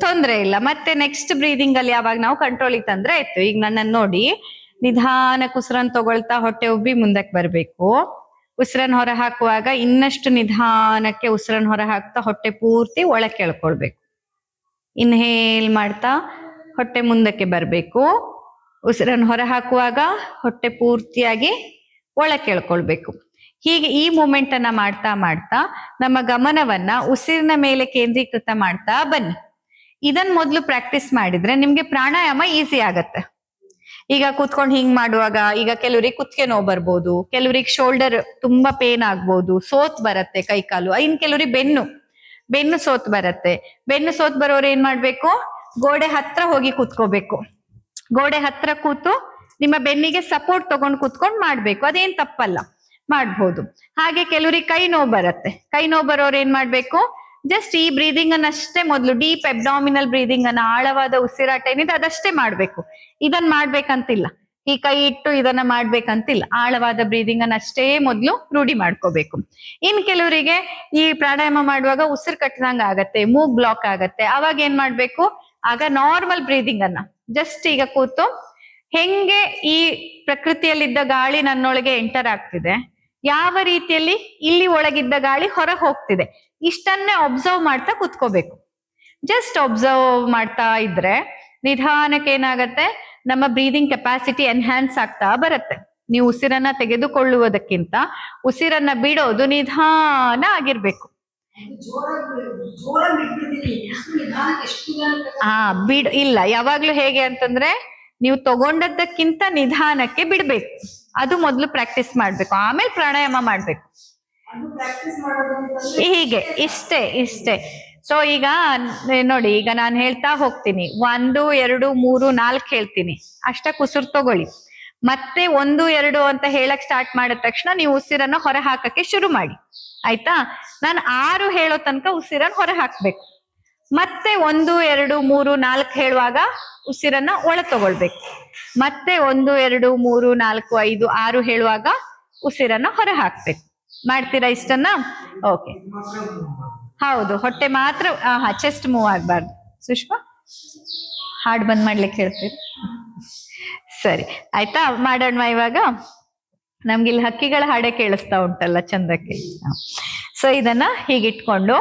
ತೊಂದ್ರೆ ಇಲ್ಲ. ಮತ್ತೆ ನೆಕ್ಸ್ಟ್ ಬ್ರೀದಿಂಗ್ ಅಲ್ಲಿ ಯಾವಾಗ ನಾವು ಕಂಟ್ರೋಲಿಗೆ ತಂದ್ರೆ ಆಯ್ತು. ಈಗ ನನ್ನನ್ನು ನೋಡಿ, ನಿಧಾನ ಉಸಿರನ್ ತಗೊಳ್ತಾ ಹೊಟ್ಟೆ ಉಬ್ಬಿ ಮುಂದಕ್ಕೆ ಬರಬೇಕು. ಉಸಿರನ್ ಹೊರ ಹಾಕುವಾಗ ಇನ್ನಷ್ಟು ನಿಧಾನಕ್ಕೆ ಉಸಿರನ್ ಹೊರ ಹಾಕ್ತಾ ಹೊಟ್ಟೆ ಪೂರ್ತಿ ಒಳಕ್ಕೆ ಎಳ್ಕೊಳ್ಬೇಕು ಇನ್ಹೇಲ್ ಮಾಡ್ತಾ ಹೊಟ್ಟೆ ಮುಂದಕ್ಕೆ ಬರಬೇಕು. ಉಸಿರನ್ ಹೊರ ಹಾಕುವಾಗ ಹೊಟ್ಟೆ ಪೂರ್ತಿಯಾಗಿ ಒಳಕ್ಕೆ ಎಳ್ಕೊಳ್ಬೇಕು ಹೀಗೆ ಈ ಮೂಮೆಂಟ್ ಅನ್ನ ಮಾಡ್ತಾ ಮಾಡ್ತಾ ನಮ್ಮ ಗಮನವನ್ನ ಉಸಿರಿನ ಮೇಲೆ ಕೇಂದ್ರೀಕೃತ ಮಾಡ್ತಾ ಬನ್ನಿ. ಇದನ್ ಮೊದಲು ಪ್ರಾಕ್ಟೀಸ್ ಮಾಡಿದ್ರೆ ನಿಮ್ಗೆ ಪ್ರಾಣಾಯಾಮ ಈಸಿ ಆಗತ್ತೆ. ಈಗ ಕೂತ್ಕೊಂಡು ಹಿಂಗ್ ಮಾಡುವಾಗ, ಈಗ ಕೆಲವ್ರಿಗೆ ಕುತ್ತಿಗೆ ನೋವು ಬರ್ಬೋದು, ಕೆಲವ್ರಿಗೆ ಶೋಲ್ಡರ್ ತುಂಬಾ ಪೇನ್ ಆಗ್ಬೋದು, ಸೋತ್ ಬರತ್ತೆ ಕೈ ಕಾಲು ಇನ್ ಕೆಲವ್ರಿಗೆ ಬೆನ್ನು ಬೆನ್ನು ಸೋತ್ ಬರತ್ತೆ. ಬೆನ್ನು ಸೋತ್ ಬರೋರು ಏನ್ ಮಾಡ್ಬೇಕು? ಗೋಡೆ ಹತ್ರ ಹೋಗಿ ಕೂತ್ಕೋಬೇಕು. ಗೋಡೆ ಹತ್ರ ಕೂತು ನಿಮ್ಮ ಬೆನ್ನಿಗೆ ಸಪೋರ್ಟ್ ತಗೊಂಡ್ ಕೂತ್ಕೊಂಡು ಮಾಡ್ಬೇಕು. ಅದೇನ್ ತಪ್ಪಲ್ಲ, ಮಾಡ್ಬೋದು. ಹಾಗೆ ಕೆಲವ್ರಿಗೆ ಕೈ ನೋವು ಬರತ್ತೆ. ಕೈ ನೋವು ಬರೋರು ಏನ್ ಮಾಡ್ಬೇಕು? ಜಸ್ಟ್ ಈ ಬ್ರೀದಿಂಗ್ ಅನ್ನ ಅಷ್ಟೇ ಮೊದಲು ಡೀಪ್ ಎಬ್ಡಾಮಿನಲ್ ಬ್ರೀದಿಂಗ್ ಅನ್ನ, ಆಳವಾದ ಉಸಿರಾಟ ಏನಿದೆ ಅದಷ್ಟೇ ಮಾಡ್ಬೇಕು. ಇದನ್ನ ಮಾಡ್ಬೇಕಂತಿಲ್ಲ. ಈ ಕೈ ಇಟ್ಟು ಇದನ್ನ ಮಾಡ್ಬೇಕಂತಿಲ್ಲ. ಆಳವಾದ ಬ್ರೀದಿಂಗ್ ಅನ್ನ ಅಷ್ಟೇ ಮೊದಲು ರೂಢಿ ಮಾಡ್ಕೋಬೇಕು. ಇನ್ ಕೆಲವರಿಗೆ ಈ ಪ್ರಾಣಾಯಾಮ ಮಾಡುವಾಗ ಉಸಿರು ಕಟ್ಟದಂಗ ಆಗತ್ತೆ, ಮೂಗ್ ಬ್ಲಾಕ್ ಆಗತ್ತೆ. ಅವಾಗ ಏನ್ ಮಾಡ್ಬೇಕು? ಆಗ ನಾರ್ಮಲ್ ಬ್ರೀದಿಂಗ್ ಅನ್ನ. ಜಸ್ಟ್ ಈಗ ಕೂತು ಹೆಂಗೆ ಈ ಪ್ರಕೃತಿಯಲ್ಲಿದ್ದ ಗಾಳಿ ನನ್ನೊಳಗೆ ಎಂಟರ್ ಆಗ್ತಿದೆ, ಯಾವ ರೀತಿಯಲ್ಲಿ ಇಲ್ಲಿ ಒಳಗಿದ್ದ ಗಾಳಿ ಹೊರ ಹೋಗ್ತಿದೆ. ಇಷ್ಟನ್ನೇ ಒಬ್ಸರ್ವ್ ಮಾಡ್ತಾ ಕುತ್ಕೋಬೇಕು. ಜಸ್ಟ್ ಒಬ್ಸರ್ವ್ ಮಾಡ್ತಾ ಇದ್ರೆ ನಿಧಾನಕ್ಕೆ ಏನಾಗತ್ತೆ? ನಮ್ಮ ಬ್ರೀದಿಂಗ್ ಕೆಪಾಸಿಟಿ ಎನ್ಹ್ಯಾನ್ಸ್ ಆಗ್ತಾ ಬರುತ್ತೆ. ನೀವು ಉಸಿರನ್ನ ತೆಗೆದುಕೊಳ್ಳುವುದಕ್ಕಿಂತ ಉಸಿರನ್ನ ಬಿಡೋದು ನಿಧಾನ ಆಗಿರ್ಬೇಕು. ಹಾ ಬಿಡ್, ಇಲ್ಲ, ಯಾವಾಗ್ಲೂ ಹೇಗೆ ಅಂತಂದ್ರೆ ನೀವು ತಗೊಂಡದ್ದಕ್ಕಿಂತ ನಿಧಾನಕ್ಕೆ ಬಿಡ್ಬೇಕು. ಅದು ಮೊದಲು ಪ್ರಾಕ್ಟೀಸ್ ಮಾಡ್ಬೇಕು. ಆಮೇಲೆ ಪ್ರಾಣಾಯಾಮ ಮಾಡ್ಬೇಕು. ಹೀಗೆ, ಇಷ್ಟೇ ಇಷ್ಟೇ. ಸೊ ಈಗ ನೋಡಿ, ಈಗ ನಾನು ಹೇಳ್ತಾ ಹೋಗ್ತೀನಿ. ಒಂದು, ಎರಡು, ಮೂರು, ನಾಲ್ಕು ಹೇಳ್ತೀನಿ. ಅಷ್ಟ ಉಸಿರು ತಗೊಳ್ಳಿ. ಮತ್ತೆ ಒಂದು, ಎರಡು ಅಂತ ಹೇಳಕ್ ಸ್ಟಾರ್ಟ್ ಮಾಡಿದ ತಕ್ಷಣ ನೀವು ಉಸಿರನ್ನ ಹೊರ ಹಾಕಕ್ಕೆ ಶುರು ಮಾಡಿ. ಆಯ್ತಾ? ನಾನು ಆರು ಹೇಳೋ ತನಕ ಉಸಿರನ್ನ ಹೊರ ಹಾಕ್ಬೇಕು. ಮತ್ತೆ ಒಂದು, ಎರಡು, ಮೂರು, ನಾಲ್ಕು ಹೇಳುವಾಗ ಉಸಿರನ್ನ ಒಳ ತಗೊಳ್ಬೇಕು. ಮತ್ತೆ ಒಂದು, ಎರಡು, ಮೂರು, ನಾಲ್ಕು, ಐದು, ಆರು ಹೇಳುವಾಗ ಉಸಿರನ್ನ ಹೊರ ಹಾಕ್ಬೇಕು. ಮಾಡ್ತೀರಾ ಇಷ್ಟನ್ನ? ಓಕೆ. ಹೌದು, ಹೊಟ್ಟೆ ಮಾತ್ರ ಹಾ ಚೆಸ್ಟ್ ಮೂವ್ ಆಗ್ಬಾರ್ದು. ಸುಷ್ಮಾ? ಹಾಡ್ ಬಂದ್ ಮಾಡ್ಲಿಕ್ಕೆ ಹೇಳ್ತೀರಿ? ಸರಿ, ಆಯ್ತಾ? ಮಾಡೋಣ ಇವಾಗ? ನಮ್ಗೆ ಇಲ್ಲಿ ಹಕ್ಕಿಗಳ ಹಾಡೆ ಕೇಳಿಸ್ತಾ ಉಂಟಲ್ಲ ಚಂದಕ್ಕೆ. ಸೊ ಇದನ್ನ ಹೀಗಿಟ್ಕೊಂಡು,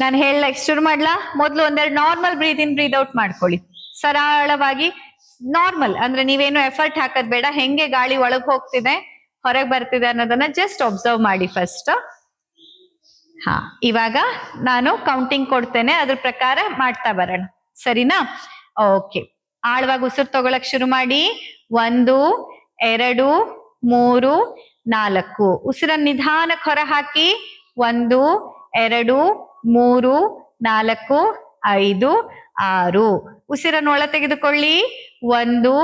ನಾನು ಹೇಳ ಶುರು ಮಾಡ್ಲಾ? ಮೊದಲು ಒಂದೆರಡು normal breathe in breathe out ಮಾಡ್ಕೊಳ್ಳಿ. ಸರಳವಾಗಿ ನಾರ್ಮಲ್ ಅಂದ್ರೆ ನೀವೇನು ಎಫರ್ಟ್ ಹಾಕೋದ್ ಬೇಡ, ಹೆಂಗೆ ಗಾಳಿ ಒಳಗೆ ಹೋಗ್ತಿದೆ ಹೊರಗೆ ಬರ್ತಿದೆ ಅನ್ನೋದನ್ನ ಜಸ್ಟ್ ಒಬ್ಸರ್ವ್ ಮಾಡಿ ಫಸ್ಟ್ ಹಾ, ಇವಾಗ ನಾನು ಕೌಂಟಿಂಗ್ ಕೊಡ್ತೇನೆ, ಅದ್ರ ಪ್ರಕಾರ ಮಾಡ್ತಾ ಬರೋಣ. ಸರಿನಾ? ಓಕೆ ಆಳವಾಗಿ ಉಸಿರು ತಗೊಳಕ್ ಶುರು ಮಾಡಿ. ಒಂದು, ಎರಡು, ಮೂರು, ನಾಲ್ಕು. ಉಸಿರನ್ನ ನಿಧಾನಕ್ಕೆ ಹೊರ ಹಾಕಿ. ಒಂದು, ಎರಡು, ಮೂರು, ನಾಲ್ಕು, ಐದು, ಆರು. ಉಸಿರನ್ನು ಒಳ ತೆಗೆದುಕೊಳ್ಳಿ. ಒಂದು,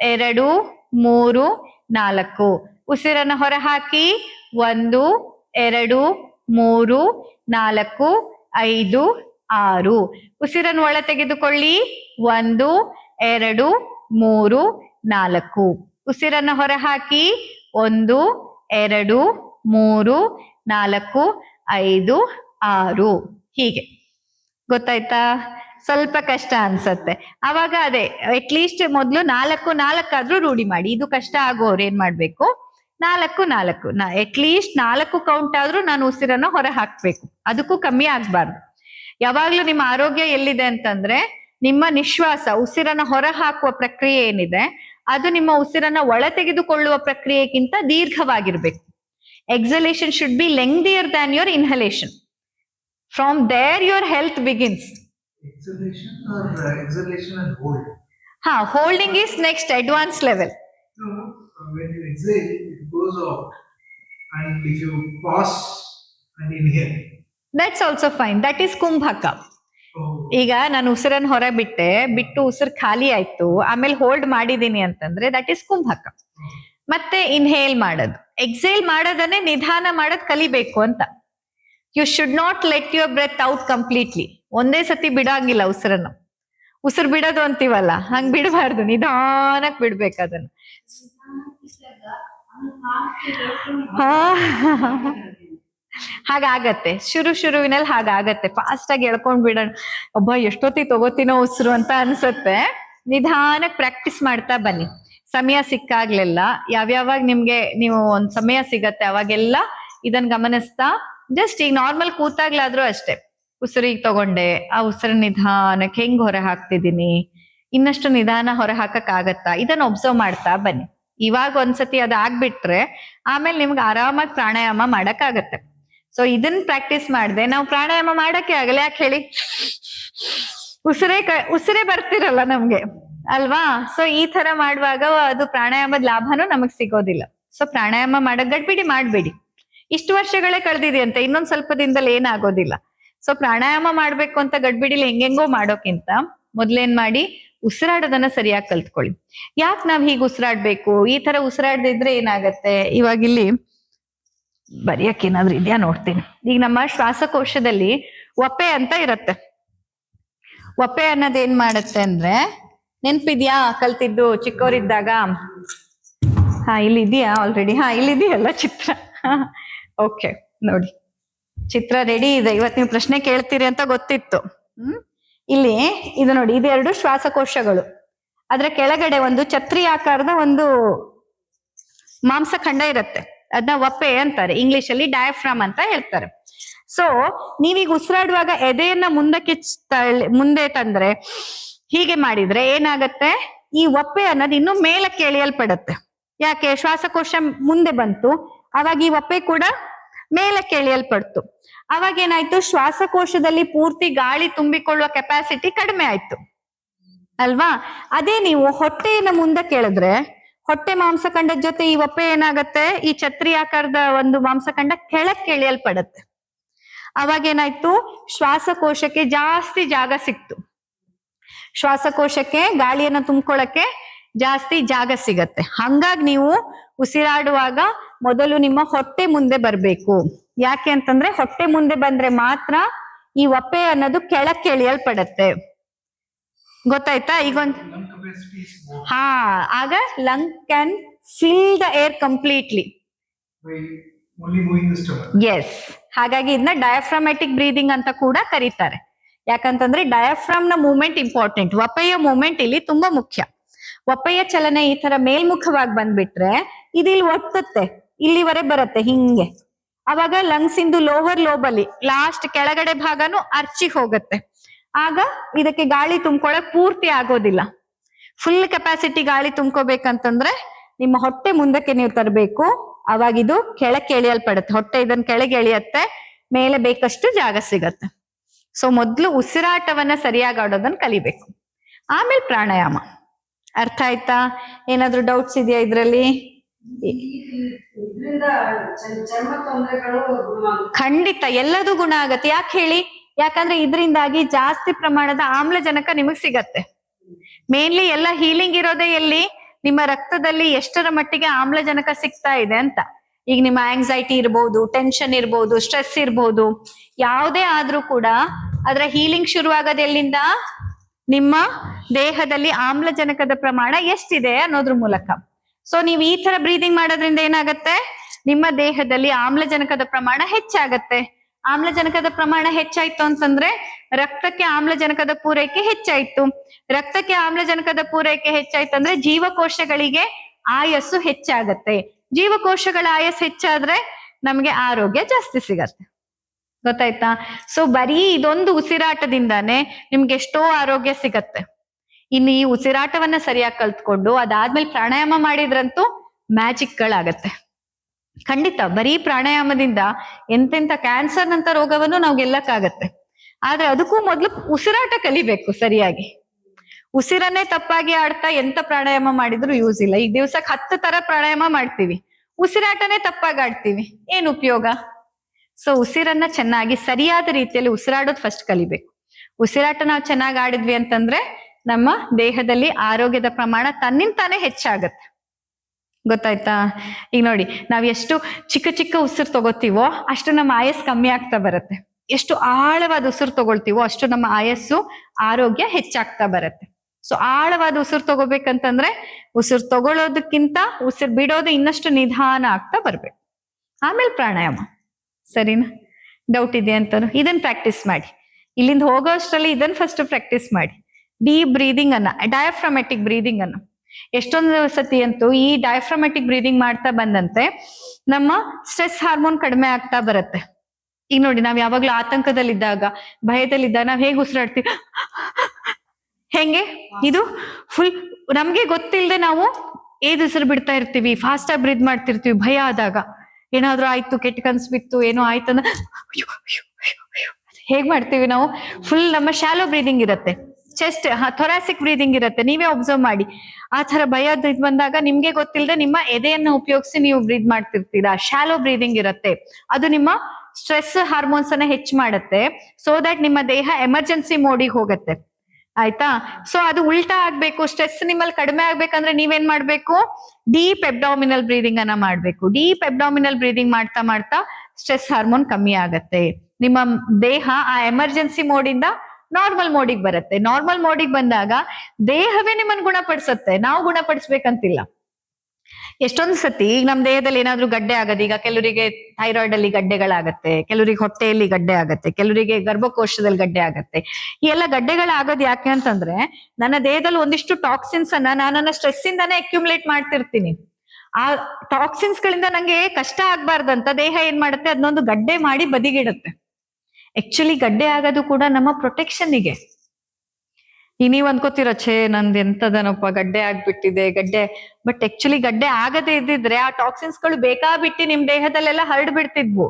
ಎರಡು, ಮೂರು, ನಾಲ್ಕು. ಉಸಿರನ್ನು ಹೊರ ಹಾಕಿ ಒಂದು, ಎರಡು, ಮೂರು, ನಾಲ್ಕು, ಐದು, ಆರು. ಉಸಿರನ್ನು ಒಳ ತೆಗೆದುಕೊಳ್ಳಿ ಒಂದು, ಎರಡು, ಮೂರು, ನಾಲ್ಕು. ಉಸಿರನ್ನು ಹೊರ ಹಾಕಿ ಒಂದು, ಎರಡು, ಮೂರು, ನಾಲ್ಕು, ಐದು, ಆರು. ಹೀಗೆ. ಗೊತ್ತಾಯ್ತಾ? ಸ್ವಲ್ಪ ಕಷ್ಟ ಅನ್ಸತ್ತೆ. ಅವಾಗ ಅದೇ ಅಟ್ಲೀಸ್ಟ್ ಮೊದಲು ನಾಲ್ಕು ನಾಲ್ಕಾದ್ರೂ ರೂಢಿ ಮಾಡಿ. ಇದು ಕಷ್ಟ ಆಗೋರು ಏನ್ ಮಾಡ್ಬೇಕು? ನಾಲ್ಕು ನಾಲ್ಕು. ನಾ ಅಟ್ಲೀಸ್ಟ್ ನಾಲ್ಕು ಕೌಂಟ್ ಆದ್ರೂ ನಾನು ಉಸಿರನ್ನ ಹೊರ ಹಾಕ್ಬೇಕು. ಅದಕ್ಕೂ ಕಮ್ಮಿ ಆಗ್ಬಾರ್ದು. ಯಾವಾಗ್ಲೂ ನಿಮ್ಮ ಆರೋಗ್ಯ ಎಲ್ಲಿದೆ ಅಂತಂದ್ರೆ ನಿಮ್ಮ ನಿಶ್ವಾಸ ಉಸಿರನ್ನ ಹೊರ ಹಾಕುವ ಪ್ರಕ್ರಿಯೆ ಏನಿದೆ ಅದು ನಿಮ್ಮ ಉಸಿರನ್ನ ಒಳ ತೆಗೆದುಕೊಳ್ಳುವ ಪ್ರಕ್ರಿಯೆಗಿಂತ ದೀರ್ಘವಾಗಿರ್ಬೇಕು. Exhalation should be lengthier than your inhalation from there your health begins. Ah holding is next advance level Goes out. And if you pause and inhale, that's also fine that is kumbhaka oh, ಈಗ ನಾನು ಉಸಿರನ್ನ ಹೊರ ಬಿಟ್ಟೆ ಬಿಟ್ಟು ಉಸಿರು ಖಾಲಿ ಆಯ್ತು ಆಮೇಲೆ ಹೋಲ್ಡ್ ಮಾಡಿದೀನಿ ಅಂತಂದ್ರೆ ದಟ್ ಈಸ್ ಕುಂಭಕ ಮತ್ತೆ ಇನ್ಹೇಲ್ ಮಾಡೋದು. ಎಕ್ಸೇಲ್ ಮಾಡೋದನ್ನೇ ನಿಧಾನ ಮಾಡೋದ್ ಕಲಿಬೇಕು ಅಂತ. You should not let your breath out completely ಒಂದೇ ಸತಿ ಬಿಡಂಗಿಲ್ಲ ಉಸಿರನ್ನು. ಉಸಿರು ಬಿಡೋದು ಅಂತೀವಲ್ಲ ಹಂಗ್ ಬಿಡಬಾರ್ದು. ನಿಧಾನಕ್ ಬಿಡ್ಬೇಕು ಅದನ್ನ. ಹಾಗಾಗತ್ತೆ. ಶುರು ಶುರುವಿನಲ್ಲಿ ಹಾಗಾಗತ್ತೆ. ಫಾಸ್ಟ್ ಆಗಿ ಎಳ್ಕೊಂಡ್ ಬಿಡೋಣ. ಒಬ್ಬ ಎಷ್ಟೊತ್ತಿ ತಗೋತೀನೋ ಉಸಿರು ಅಂತ ಅನ್ಸುತ್ತೆ. ನಿಧಾನಕ್ಕೆ ಪ್ರಾಕ್ಟೀಸ್ ಮಾಡ್ತಾ ಬನ್ನಿ. ಸಮಯ ಸಿಕ್ಕಾಗ್ಲೆಲ್ಲ. ಯಾವ್ಯಾವಾಗ ನಿಮ್ಗೆ ನೀವು ಒಂದ್ ಸಮಯ ಸಿಗತ್ತೆ ಅವಾಗೆಲ್ಲ ಇದನ್ನ ಗಮನಿಸ್ತಾ. ಜಸ್ಟ್ ಈಗ ನಾರ್ಮಲ್ ಕೂತಾಗ್ಲಾದ್ರೂ ಅಷ್ಟೇ. ಉಸಿರಿಗೆ ತಗೊಂಡೆ. ಆ ಉಸಿರು ನಿಧಾನಕ್ಕೆ ಹೆಂಗ್ ಹೊರ ಹಾಕ್ತಿದ್ದೀನಿ ಇನ್ನಷ್ಟು ನಿಧಾನ ಹೊರ ಹಾಕಕ್ ಆಗತ್ತಾ ಇದನ್ನ ಒಬ್ಸರ್ವ್ ಮಾಡ್ತಾ ಬನ್ನಿ. ಇವಾಗ ಒಂದ್ಸತಿ ಅದ್ ಆಗ್ಬಿಟ್ರೆ ಆಮೇಲೆ ನಿಮ್ಗೆ ಆರಾಮಾಗಿ ಪ್ರಾಣಾಯಾಮ ಮಾಡಕ್ ಆಗತ್ತೆ ಸೊ ಇದನ್ನ ಪ್ರಾಕ್ಟೀಸ್ ಮಾಡ್ದೆ. ನಾವು ಪ್ರಾಣಾಯಾಮ ಮಾಡಕ್ಕೆ ಆಗಲ್ಲ. ಯಾಕೆ ಹೇಳಿ? ಉಸಿರೇ ಕ, ಉಸಿರೇ ಬರ್ತಿರಲ್ಲ ನಮ್ಗೆ. ಅಲ್ವಾ? ಸೊ ಈ ತರ ಮಾಡುವಾಗ ಅದು ಪ್ರಾಣಾಯಾಮದ ಲಾಭನೂ ನಮಗ್ ಸಿಗೋದಿಲ್ಲ. ಸೊ ಪ್ರಾಣಾಯಾಮ ಮಾಡಕ್ ಗಡ್ಬಿಡಿ ಮಾಡ್ಬೇಡಿ. ಇಷ್ಟು ವರ್ಷಗಳೇ ಕಳೆದಿದೆಯಂತೆ. ಇನ್ನೊಂದ್ ಸ್ವಲ್ಪ ದಿನದಲ್ಲಿ ಏನಾಗೋದಿಲ್ಲ. ಸೊ ಪ್ರಾಣಾಯಾಮ ಮಾಡ್ಬೇಕು ಅಂತ ಗಡ್ಬಿಡಿಲಿ ಹೆಂಗೆಂಗೋ ಮಾಡೋಕ್ಕಿಂತ ಮೊದ್ಲೇನ್ ಮಾಡಿ ಉಸಿರಾಡೋದನ್ನ ಸರಿಯಾಗಿ ಕಲ್ತ್ಕೊಳ್ಳಿ. ಯಾಕೆ ನಾವ್ ಹೀಗೆ ಉಸಿರಾಡ್ಬೇಕು? ಈ ತರ ಉಸಿರಾಡದಿದ್ರೆ ಏನಾಗತ್ತೆ? ಇವಾಗ ಇಲ್ಲಿ ಬರೆಯಕ್ಕೆ ಏನಾದ್ರು ಇದೆಯಾ ನೋಡ್ತೀನಿ. ಈಗ ನಮ್ಮ ಶ್ವಾಸಕೋಶದಲ್ಲಿ ಒಪ್ಪೆ ಅಂತ ಇರತ್ತೆ. ಒಪ್ಪೆ ಅನ್ನೋದ್ ಏನ್ ಮಾಡತ್ತೆ ಅಂದ್ರೆ, ನೆನ್ಪಿದ್ಯಾ ಕಲ್ತಿದ್ದು ಚಿಕ್ಕವರಿದ್ದಾಗ ಹಾ ಇಲ್ಲಿ ಇದೆಯಾ ಆಲ್ರೆಡಿ ಹಾ ಇಲ್ಲಿ ಇದೆಯಲ್ಲ ಚಿತ್ರ. ಓಕೆ ನೋಡಿ. ಚಿತ್ರ ರೆಡಿ ಇದೆ. ಇವತ್ತು ನೀವು ಪ್ರಶ್ನೆ ಕೇಳ್ತೀರಿ ಅಂತ ಗೊತ್ತಿತ್ತು. ಹ್ಮ್? ಇಲ್ಲಿ ಇದು ನೋಡಿ ಇದೆರಡು ಶ್ವಾಸಕೋಶಗಳು. ಅದ್ರ ಕೆಳಗಡೆ ಒಂದು ಛತ್ರಿ ಆಕಾರದ ಒಂದು ಮಾಂಸಖಂಡ ಇರುತ್ತೆ. ಅದನ್ನ ಒಪ್ಪೆ ಅಂತಾರೆ. ಇಂಗ್ಲಿಷ್ ಅಲ್ಲಿ ಡಯಾಫ್ರಾಮ್ ಅಂತ ಹೇಳ್ತಾರೆ. ಸೊ ನೀವೀಗ ಉಸಿರಾಡುವಾಗ ಎದೆಯನ್ನ ಮುಂದಕ್ಕೆ ಮುಂದೆ ತಂದ್ರೆ, ಹೀಗೆ ಮಾಡಿದ್ರೆ ಏನಾಗತ್ತೆ? ಈ ಒಪ್ಪೆ ಅನ್ನೋದು ಇನ್ನು ಮೇಲಕ್ಕೆ ಎಳೆಯಲ್ಪಡುತ್ತೆ ಯಾಕೆ? ಶ್ವಾಸಕೋಶ ಮುಂದೆ ಬಂತು. ಅವಾಗ ಈ ಒಪ್ಪೆ ಕೂಡ ಮೇಲಕ್ಕೆ ಎಳೆಯಲ್ಪಡ್ತು ಅವಾಗ ಏನಾಯ್ತು? ಶ್ವಾಸಕೋಶದಲ್ಲಿ ಪೂರ್ತಿ ಗಾಳಿ ತುಂಬಿಕೊಳ್ಳುವ ಕೆಪಾಸಿಟಿ ಕಡಿಮೆ ಆಯ್ತು. ಅಲ್ವಾ? ಅದೇ ನೀವು ಹೊಟ್ಟೆಯನ್ನ ಮುಂದೆ ಕೇಳಿದ್ರೆ, ಹೊಟ್ಟೆ ಮಾಂಸಖಂಡದ ಜೊತೆ ಈ ಒಪ್ಪೆ ಏನಾಗತ್ತೆ? ಈ ಛತ್ರಿ ಆಕಾರದ ಒಂದು ಮಾಂಸಖಂಡ ಕೆಳಕ್ಕೆ ಅವಾಗ ಏನಾಯ್ತು? ಶ್ವಾಸಕೋಶಕ್ಕೆ ಜಾಸ್ತಿ ಜಾಗ ಸಿಕ್ತು. ಶ್ವಾಸಕೋಶಕ್ಕೆ, ಗಾಳಿಯನ್ನ ತುಂಬಿಕೊಳ್ಳಕ್ಕೆ ಜಾಸ್ತಿ ಜಾಗ ಸಿಗತ್ತೆ. ಹಂಗಾಗಿ ನೀವು ಉಸಿರಾಡುವಾಗ ಮೊದಲು ನಿಮ್ಮ ಹೊಟ್ಟೆ ಮುಂದೆ ಬರಬೇಕು. ಯಾಕೆ ಅಂತಂದ್ರೆ ಹೊಟ್ಟೆ ಮುಂದೆ ಬಂದ್ರೆ ಮಾತ್ರ ಈ ಒಪ್ಪೆ ಅನ್ನೋದು ಕೆಳಕ್ಕೆ ಎಳೆಯಲ್ಪಡತ್ತೆ. ಗೊತ್ತಾಯ್ತಾ? ಈಗ ಒಂದ್ ಹಾ, ಆಗ lung can fill the air completely S ಹಾಗಾಗಿ ಇದನ್ನ ಡಯಾಫ್ರಾಮ್ಯಾಟಿಕ್ ಬ್ರೀದಿಂಗ್ ಅಂತ ಕೂಡ ಕರೀತಾರೆ. ಯಾಕಂತಂದ್ರೆ ಡಯಾಫ್ರಾಮ್ನ ಮೂವ್ಮೆಂಟ್ ಇಂಪಾರ್ಟೆಂಟ್ ಒಪ್ಪೆಯ ಮೂವ್ಮೆಂಟ್ ಇಲ್ಲಿ ತುಂಬಾ ಮುಖ್ಯ. ಒಪ್ಪೆಯ ಚಲನೆ ಈ ತರ ಮೇಲ್ಮುಖವಾಗಿ ಬಂದ್ಬಿಟ್ರೆ ಇದಿಲ್ಲಿ ಒತ್ತುತ್ತೆ. ಇಲ್ಲಿವರೆ ಬರುತ್ತೆ, ಹಿಂಗೆ. ಅವಾಗ ಲಂಗ್ಸ್ ಇಂದು ಲೋವರ್ ಲೋಬಲ್ಲಿ ಲಾಸ್ಟ್ ಕೆಳಗಡೆ ಭಾಗನು ಅರ್ಚಿ ಹೋಗುತ್ತೆ. ಆಗ ಇದಕ್ಕೆ ಗಾಳಿ ತುಂಬ್ಕೊಳಕ್ ಪೂರ್ತಿ ಆಗೋದಿಲ್ಲ. ಫುಲ್ ಕೆಪಾಸಿಟಿ ಗಾಳಿ ತುಂಬ್ಕೋಬೇಕಂತಂದ್ರೆ ನಿಮ್ಮ ಹೊಟ್ಟೆ ಮುಂದಕ್ಕೆ ನೀವು ತರಬೇಕು. ಅವಾಗ ಇದು ಕೆಳಕ್ಕೆ ಎಳೆಯಲ್ಪಡುತ್ತೆ. ಹೊಟ್ಟೆ ಇದನ್ನ ಕೆಳಗೆ ಎಳೆಯತ್ತೆ, ಮೇಲೆ ಬೇಕಷ್ಟು ಜಾಗ ಸಿಗತ್ತೆ. ಸೊ ಮೊದ್ಲು ಉಸಿರಾಟವನ್ನ ಸರಿಯಾಗಿ ಆಡೋದನ್ನ ಕಲಿಬೇಕು. ಆಮೇಲೆ ಪ್ರಾಣಾಯಾಮ. ಅರ್ಥ ಆಯ್ತಾ? ಏನಾದ್ರೂ ಡೌಟ್ಸ್ ಇದೆಯಾ ಇದ್ರಲ್ಲಿ? ಖಂಡಿತ ಎಲ್ಲದೂ ಗುಣ ಆಗತ್ತೆ. ಯಾಕೆ ಹೇಳಿ? ಯಾಕಂದ್ರೆ ಇದರಿಂದಾಗಿ ಜಾಸ್ತಿ ಪ್ರಮಾಣದ ಆಮ್ಲಜನಕ ನಿಮಗ್ ಸಿಗತ್ತೆ. ಮೇನ್ಲಿ ಎಲ್ಲ ಹೀಲಿಂಗ್ ಇರೋದೇ ಎಲ್ಲಿ? ನಿಮ್ಮ ರಕ್ತದಲ್ಲಿ ಎಷ್ಟರ ಮಟ್ಟಿಗೆ ಆಮ್ಲಜನಕ ಸಿಗ್ತಾ ಇದೆ ಅಂತ. ಈಗ ನಿಮ್ಮ ಆಂಗ್ಸೈಟಿ ಇರ್ಬೋದು ಟೆನ್ಷನ್ ಇರ್ಬೋದು ಸ್ಟ್ರೆಸ್ ಇರ್ಬೋದು, ಯಾವುದೇ ಆದ್ರೂ ಕೂಡ ಅದರ ಹೀಲಿಂಗ್ ಶುರುವಾಗೋದು ಎಲ್ಲಿಂದ? ನಿಮ್ಮ ದೇಹದಲ್ಲಿ ಆಮ್ಲಜನಕದ ಪ್ರಮಾಣ ಎಷ್ಟಿದೆ ಅನ್ನೋದ್ರ ಮೂಲಕ. ಸೊ ನೀವು ಈ ತರ ಬ್ರೀದಿಂಗ್ ಮಾಡೋದ್ರಿಂದ ಏನಾಗತ್ತೆ? ನಿಮ್ಮ ದೇಹದಲ್ಲಿ ಆಮ್ಲಜನಕದ ಪ್ರಮಾಣ ಹೆಚ್ಚಾಗತ್ತೆ. ಆಮ್ಲಜನಕದ ಪ್ರಮಾಣ ಹೆಚ್ಚಾಯ್ತು ಅಂತಂದ್ರೆ ರಕ್ತಕ್ಕೆ ಆಮ್ಲಜನಕದ ಪೂರೈಕೆ ಹೆಚ್ಚಾಯ್ತು. ರಕ್ತಕ್ಕೆ ಆಮ್ಲಜನಕದ ಪೂರೈಕೆ ಹೆಚ್ಚಾಯ್ತು ಅಂದ್ರೆ ಜೀವಕೋಶಗಳಿಗೆ ಆಯಸ್ಸು ಹೆಚ್ಚಾಗತ್ತೆ. ಜೀವಕೋಶಗಳ ಆಯಸ್ಸು ಹೆಚ್ಚಾದ್ರೆ ನಮ್ಗೆ ಆರೋಗ್ಯ ಜಾಸ್ತಿ ಸಿಗತ್ತೆ. ಗೊತ್ತಾಯ್ತಾ? ಸೊ ಬರೀ ಇದೊಂದು ಉಸಿರಾಟದಿಂದಾನೇ ನಿಮ್ಗೆ ಎಷ್ಟೋ ಆರೋಗ್ಯ ಸಿಗತ್ತೆ. ಇನ್ನು ಈ ಉಸಿರಾಟವನ್ನ ಸರಿಯಾಗಿ ಕಲ್ತ್ಕೊಂಡು ಅದಾದ್ಮೇಲೆ ಪ್ರಾಣಾಯಾಮ ಮಾಡಿದ್ರಂತೂ ಮ್ಯಾಜಿಕ್ ಗಳಾಗತ್ತೆ ಖಂಡಿತ, ಬರೀ ಪ್ರಾಣಾಯಾಮದಿಂದ ಎಂತೆಂತ ಕ್ಯಾನ್ಸರ್ ನಂತ ರೋಗವನ್ನು ನಾವು ಗೆಲ್ಲಕ್ಕಾಗತ್ತೆ. ಆದ್ರೆ ಅದಕ್ಕೂ ಮೊದ್ಲು ಉಸಿರಾಟ ಕಲಿಬೇಕು ಸರಿಯಾಗಿ. ಉಸಿರನ್ನೇ ತಪ್ಪಾಗಿ ಆಡ್ತಾ ಎಂತ ಪ್ರಾಣಾಯಾಮ ಮಾಡಿದ್ರು ಯೂಸ್ ಇಲ್ಲ. ಈಗ ದಿವ್ಸಕ್ಕೆ ಹತ್ತು ತರ ಪ್ರಾಣಾಯಾಮ ಮಾಡ್ತೀವಿ. ಉಸಿರಾಟನೇ ತಪ್ಪಾಗಿ ಆಡ್ತೀವಿ. ಏನ್ ಉಪಯೋಗ? ಸೊ ಉಸಿರನ್ನ ಚೆನ್ನಾಗಿ ಸರಿಯಾದ ರೀತಿಯಲ್ಲಿ ಉಸಿರಾಡೋದು ಫಸ್ಟ್ ಕಲಿಬೇಕು. ಉಸಿರಾಟ ನಾವು ಚೆನ್ನಾಗಿ ಆಡಿದ್ವಿ ಅಂತಂದ್ರೆ ನಮ್ಮ ದೇಹದಲ್ಲಿ ಆರೋಗ್ಯದ ಪ್ರಮಾಣ ತನ್ನಿಂತಾನೇ ಹೆಚ್ಚಾಗತ್ತೆ. ಗೊತ್ತಾಯ್ತಾ? ಈಗ ನೋಡಿ, ನಾವ್ ಎಷ್ಟು ಚಿಕ್ಕ ಚಿಕ್ಕ ಉಸಿರು ತಗೋತೀವೋ ಅಷ್ಟು ನಮ್ಮ ಆಯಸ್ ಕಮ್ಮಿ ಆಗ್ತಾ ಬರುತ್ತೆ. ಎಷ್ಟು ಆಳವಾದ ಉಸಿರು ತಗೊಳ್ತೀವೋ ಅಷ್ಟು ನಮ್ಮ ಆಯಸ್ಸು ಆರೋಗ್ಯ ಹೆಚ್ಚಾಗ್ತಾ ಬರುತ್ತೆ. ಸೊ, ಆಳವಾದ ಉಸಿರು ತಗೋಬೇಕಂತಂದ್ರೆ ಉಸಿರು ತಗೊಳ್ಳೋದಕ್ಕಿಂತ ಉಸಿರು ಬಿಡೋದು ಇನ್ನಷ್ಟು ನಿಧಾನ ಆಗ್ತಾ ಬರ್ಬೇಕು. ಆಮೇಲೆ ಪ್ರಾಣಾಯಾಮ. ಸರಿನಾ? ಡೌಟ್ ಇದೆ ಅಂತಾನು ಇದನ್ನ ಪ್ರಾಕ್ಟೀಸ್ ಮಾಡಿ. ಇಲ್ಲಿಂದ ಹೋಗೋ ಅಷ್ಟರಲ್ಲಿ ಇದನ್ನ ಫಸ್ಟ್ ಪ್ರಾಕ್ಟೀಸ್ ಮಾಡಿ. ಡೀಪ್ ಬ್ರೀದಿಂಗ್ ಅನ್ನ ಡಯಾಫ್ರಮೆಟಿಕ್ ಬ್ರೀದಿಂಗ್ ಅನ್ನ. ಎಷ್ಟೊಂದು ಸತಿ ಅಂತೂ ಈ ಡಯಾಫ್ರಮೆಟಿಕ್ ಬ್ರೀದಿಂಗ್ ಮಾಡ್ತಾ ಬಂದಂತೆ ನಮ್ಮ ಸ್ಟ್ರೆಸ್ ಹಾರ್ಮೋನ್ ಕಡಿಮೆ ಆಗ್ತಾ ಬರುತ್ತೆ. ಈಗ ನೋಡಿ, ನಾವ್ ಯಾವಾಗ್ಲೂ ಆತಂಕದಲ್ಲಿದ್ದಾಗ, ಭಯದಲ್ಲಿದ್ದಾಗ ನಾವ್ ಹೇಗೆ ಉಸಿರಾಡ್ತೀವಿ? ಹೆಂಗೆ? ಇದು ಫುಲ್ ನಮ್ಗೆ ಗೊತ್ತಿಲ್ಲದೆ ನಾವು ಏದ್ ಉಸಿರು ಬಿಡ್ತಾ ಇರ್ತೀವಿ ಫಾಸ್ಟ್ ಆಗಿ ಬ್ರೀದ್ ಮಾಡ್ತಿರ್ತೀವಿ, ಭಯ ಆದಾಗ. ಏನಾದ್ರೂ ಆಯ್ತು, ಕೆಟ್ಟ ಕನ್ಸ್ ಬಿತ್ತು, ಏನೋ ಆಯ್ತು ಅಂದ್ರೆ ಹೇಗ್ ಮಾಡ್ತೀವಿ ನಾವು? ಫುಲ್ ನಮ್ಮ ಶಾಲೋ ಬ್ರೀದಿಂಗ್ ಇರುತ್ತೆ. ಚೆಸ್ಟ್ ಥೊರಾಸಿಕ್ ಬ್ರೀದಿಂಗ್ ಇರುತ್ತೆ. ನೀವೇ ಒಬ್ಸರ್ವ್ ಮಾಡಿ. ಆ ತರ ಭಯ ಇದ್ ಬಂದಾಗ ನಿಮ್ಗೆ ಗೊತ್ತಿಲ್ಲದೆ ನಿಮ್ಮ ಎದೆಯನ್ನ ಉಪಯೋಗಿಸಿ ನೀವು ಬ್ರೀದ್ ಮಾಡ್ತಿರ್ತೀರಾ. ಶಾಲೋ ಬ್ರೀದಿಂಗ್ ಇರುತ್ತೆ. ಅದು ನಿಮ್ಮ ಸ್ಟ್ರೆಸ್ ಹಾರ್ಮೋನ್ಸ್ ಅನ್ನ ಹೆಚ್ಚು ಮಾಡುತ್ತೆ. ಸೊ ದಟ್ ನಿಮ್ಮ ದೇಹ ಎಮರ್ಜೆನ್ಸಿ ಮೋಡಿಗೆ ಹೋಗುತ್ತೆ. ಆಯ್ತಾ? ಸೊ ಅದು ಉಲ್ಟಾ ಆಗ್ಬೇಕು. ಸ್ಟ್ರೆಸ್ ನಿಮ್ಮಲ್ಲಿ ಕಡಿಮೆ ಆಗ್ಬೇಕಂದ್ರೆ ನೀವೇನ್ ಮಾಡ್ಬೇಕು? ಡೀಪ್ ಎಬ್ಡಾಮಿನಲ್ ಬ್ರೀದಿಂಗ್ ಅನ್ನ ಮಾಡ್ಬೇಕು. ಡೀಪ್ ಎಬ್ಡಾಮಿನಲ್ ಬ್ರೀದಿಂಗ್ ಮಾಡ್ತಾ ಮಾಡ್ತಾ ಸ್ಟ್ರೆಸ್ ಹಾರ್ಮೋನ್ ಕಮ್ಮಿ ಆಗತ್ತೆ. ನಿಮ್ಮ ದೇಹ ಆ ಎಮರ್ಜೆನ್ಸಿ ಮೋಡಿಂದ ನಾರ್ಮಲ್ ಮೋಡಿಗೆ ಬರುತ್ತೆ. ನಾರ್ಮಲ್ ಮೋಡಿಗೆ ಬಂದಾಗ ದೇಹವೇ ನಿಮ್ಮನ್ನು ಗುಣಪಡಿಸುತ್ತೆ. ನಾವು ಗುಣಪಡಿಸ್ಬೇಕಂತಿಲ್ಲ. ಎಷ್ಟೊಂದು ಸತಿ ಈಗ ನಮ್ಮ ದೇಹದಲ್ಲಿ ಏನಾದ್ರೂ ಗಡ್ಡೆ ಆಗದು, ಈಗ ಕೆಲವರಿಗೆ ಥೈರಾಯ್ಡ್ ಅಲ್ಲಿ ಗಡ್ಡೆಗಳಾಗತ್ತೆ, ಕೆಲವರಿಗೆ ಹೊಟ್ಟೆಯಲ್ಲಿ ಗಡ್ಡೆ ಆಗತ್ತೆ, ಕೆಲವರಿಗೆ ಗರ್ಭಕೋಶದಲ್ಲಿ ಗಡ್ಡೆ ಆಗತ್ತೆ. ಈ ಎಲ್ಲ ಗಡ್ಡೆಗಳಾಗೋದು ಯಾಕೆ ಅಂತಂದ್ರೆ ನನ್ನ ದೇಹದಲ್ಲಿ ಒಂದಿಷ್ಟು ಟಾಕ್ಸಿನ್ಸ್ ಅನ್ನ ನಾನು ನನ್ನ ಸ್ಟ್ರೆಸ್ ಇಂದಾನೆ ಅಕ್ಯುಮುಲೇಟ್ ಮಾಡ್ತಿರ್ತೀನಿ. ಆ ಟಾಕ್ಸಿನ್ಸ್ ಗಳಿಂದ ನಂಗೆ ಕಷ್ಟ ಆಗ್ಬಾರ್ದಂತ ದೇಹ ಏನ್ ಮಾಡುತ್ತೆ? ಅದನ್ನೊಂದು ಗಡ್ಡೆ ಮಾಡಿ ಬದಿಗಿಡುತ್ತೆ. ಆಕ್ಚುಲಿ ಗಡ್ಡೆ ಆಗೋದು ಕೂಡ ನಮ್ಮ ಪ್ರೊಟೆಕ್ಷನ್ನಿಗೆ ಈ ನೀವ್ ಅನ್ಕೋತಿರೋ, ಛೇ, ನಂದು ಎಂತದನಪ್ಪ ಗಡ್ಡೆ ಆಗ್ಬಿಟ್ಟಿದೆ, ಗಡ್ಡೆ. ಬಟ್ ಆಕ್ಚುಲಿ ಗಡ್ಡೆ ಆಗದೆ ಇದ್ದಿದ್ರೆ ಆ ಟಾಕ್ಸಿನ್ಸ್ಗಳು ಬೇಕಾಬಿಟ್ಟಿ ನಿಮ್ ದೇಹದಲ್ಲೆಲ್ಲ ಹರಡ್ ಬಿಡ್ತಿದ್ವು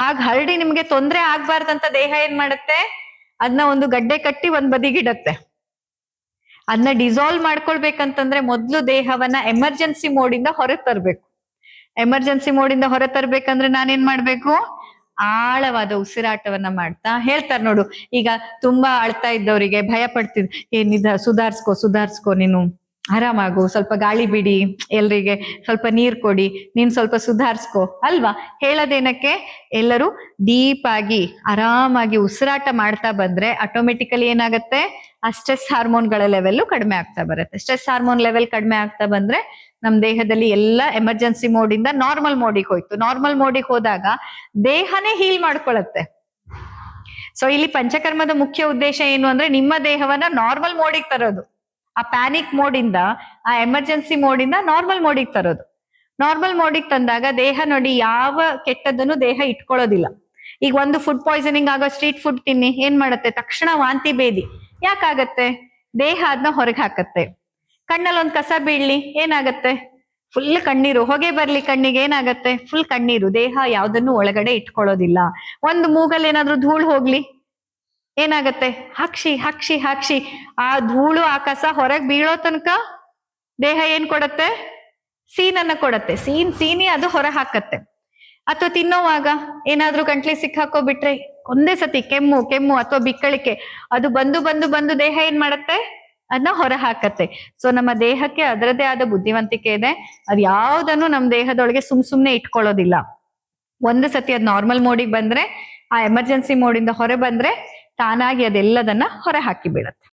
ಹಾಗ ಹರಡಿ ನಿಮ್ಗೆ ತೊಂದ್ರೆ ಆಗ್ಬಾರ್ದಂತ ದೇಹ ಏನ್ ಮಾಡುತ್ತೆ? ಅದನ್ನ ಒಂದು ಗಡ್ಡೆ ಕಟ್ಟಿ ಒಂದ್ ಬದಿಗಿಡತ್ತೆ ಅದನ್ನ ಡಿಸಾಲ್ವ್ ಮಾಡ್ಕೊಳ್ಬೇಕಂತಂದ್ರೆ ಮೊದ್ಲು ದೇಹವನ್ನ ಎಮರ್ಜೆನ್ಸಿ ಮೋಡಿಂದ ಹೊರ ತರ್ಬೇಕು. ಎಮರ್ಜೆನ್ಸಿ ಮೋಡಿಂದ ಹೊರ ತರ್ಬೇಕಂದ್ರೆ ನಾನೇನ್ ಮಾಡ್ಬೇಕು? ಆಳವಾದ ಉಸಿರಾಟವನ್ನ ಮಾಡ್ತಾ ಹೇಳ್ತಾರೆ ನೋಡು. ಈಗ ತುಂಬಾ ಅಳ್ತಾ ಇದ್ದವರಿಗೆ ಭಯ ಪಡ್ತಿದ್ ಏನಿದ ಸುಧಾರ್ಸ್ಕೋ ಸುಧಾರ್ಸ್ಕೋ, ನೀನು ಆರಾಮಾಗು, ಸ್ವಲ್ಪ ಗಾಳಿ ಬಿಡಿ, ಎಲ್ರಿಗೆ ಸ್ವಲ್ಪ ನೀರ್ ಕೊಡಿ, ನೀನ್ ಸ್ವಲ್ಪ ಸುಧಾರ್ಸ್ಕೋ. ಅಲ್ವಾ? ಹೇಳೋದೇನಕ್ಕೆ? ಎಲ್ಲರೂ ಡೀಪ್ ಆಗಿ, ಆರಾಮಾಗಿ ಉಸಿರಾಟ ಮಾಡ್ತಾ ಬಂದ್ರೆ ಆಟೋಮೆಟಿಕಲಿ ಏನಾಗತ್ತೆ? ಆ ಸ್ಟ್ರೆಸ್ ಹಾರ್ಮೋನ್ಗಳ ಲೆವೆಲ್ಲು ಕಡಿಮೆ ಆಗ್ತಾ ಬರುತ್ತೆ. ಸ್ಟ್ರೆಸ್ ಹಾರ್ಮೋನ್ ಲೆವೆಲ್ ಕಡಿಮೆ ಆಗ್ತಾ ಬಂದ್ರೆ ನಮ್ ದೇಹದಲ್ಲಿ ಎಲ್ಲ ಎಮರ್ಜೆನ್ಸಿ ಮೋಡಿಂದ ನಾರ್ಮಲ್ ಮೋಡಿಗೆ ಹೋಯ್ತು. ನಾರ್ಮಲ್ ಮೋಡಿಗೆ ಹೋದಾಗ ದೇಹನೇ ಹೀಲ್ ಮಾಡ್ಕೊಳತ್ತೆ. ಸೊ ಇಲ್ಲಿ ಪಂಚಕರ್ಮದ ಮುಖ್ಯ ಉದ್ದೇಶ ಏನು ಅಂದ್ರೆ ನಿಮ್ಮ ದೇಹವನ್ನ ನಾರ್ಮಲ್ ಮೋಡಿಗೆ ತರೋದು. ಆ ಪ್ಯಾನಿಕ್ ಮೋಡಿಂದ ಆ ಎಮರ್ಜೆನ್ಸಿ ಮೋಡಿಂದ ನಾರ್ಮಲ್ ಮೋಡಿಗೆ ತರೋದು. ನಾರ್ಮಲ್ ಮೋಡಿಗೆ ತಂದಾಗ ದೇಹ ನೋಡಿ ಯಾವ ಕೆಟ್ಟದನ್ನು ದೇಹ ಇಟ್ಕೊಳ್ಳೋದಿಲ್ಲ. ಈಗ ಒಂದು ಫುಡ್ ಪಾಯ್ಸನಿಂಗ್ ಆಗೋ ಸ್ಟ್ರೀಟ್ ಫುಡ್ ತಿನ್ನಿ, ಏನ್ ಮಾಡತ್ತೆ? ತಕ್ಷಣ ವಾಂತಿ ಬೇದಿ ಯಾಕಾಗತ್ತೆ? ದೇಹ ಅದನ್ನ ಹೊರಗೆ ಹಾಕತ್ತೆ. ಕಣ್ಣಲ್ಲಿ ಒಂದ್ ಕಸ ಬೀಳ್ಲಿ, ಏನಾಗತ್ತೆ? ಫುಲ್ ಕಣ್ಣೀರು. ಹೊಗೆ ಬರ್ಲಿ ಕಣ್ಣಿಗೆ, ಏನಾಗತ್ತೆ? ಫುಲ್ ಕಣ್ಣೀರು. ದೇಹ ಯಾವ್ದನ್ನು ಒಳಗಡೆ ಇಟ್ಕೊಳ್ಳೋದಿಲ್ಲ. ಒಂದು ಮೂಗಲ್ಲಿ ಏನಾದ್ರೂ ಧೂಳು ಹೋಗ್ಲಿ, ಏನಾಗತ್ತೆ? ಹಾಕ್ಷಿ ಹಾಕ್ಷಿ ಹಾಕ್ಷಿ ಆ ಧೂಳು, ಆ ಕಸ ಹೊರಗೆ ಬೀಳೋ ತನಕ ದೇಹ ಏನ್ ಕೊಡತ್ತೆ? ಸೀನನ್ನ ಕೊಡತ್ತೆ. ಸೀನ್, ಸೀನಿ ಅದು ಹೊರ ಹಾಕತ್ತೆ. ಅಥವಾ ತಿನ್ನೋವಾಗ ಏನಾದ್ರೂ ಗಂಟ್ಲಿ ಸಿಕ್ಕಾಕೋಬಿಟ್ರೆ ಒಂದೇ ಸತಿ ಕೆಮ್ಮು ಕೆಮ್ಮು ಅಥವಾ ಬಿಕ್ಕಳಿಕೆ, ಅದು ಬಂದು ಬಂದು ಬಂದು ದೇಹ ಏನ್ ಮಾಡತ್ತೆ? ಅದನ್ನ ಹೊರ ಹಾಕತ್ತೆ ಸೊ ನಮ್ಮ ದೇಹಕ್ಕೆ ಅದರದೇ ಆದ ಬುದ್ಧಿವಂತಿಕೆ ಇದೆ. ಅದ್ ಯಾವ್ದನ್ನು ನಮ್ ದೇಹದೊಳಗೆ ಸುಮ್ ಸುಮ್ನೆ ಇಟ್ಕೊಳ್ಳೋದಿಲ್ಲ. ಒಂದು ಸತಿ ಅದ್ ನಾರ್ಮಲ್ ಮೋಡಿಗೆ ಬಂದ್ರೆ, ಆ ಎಮರ್ಜೆನ್ಸಿ ಮೋಡಿಂದ ಹೊರ ಬಂದ್ರೆ ತಾನಾಗಿ ಅದೆಲ್ಲದನ್ನ ಹೊರ ಹಾಕಿ ಬೀಳತ್ತೆ.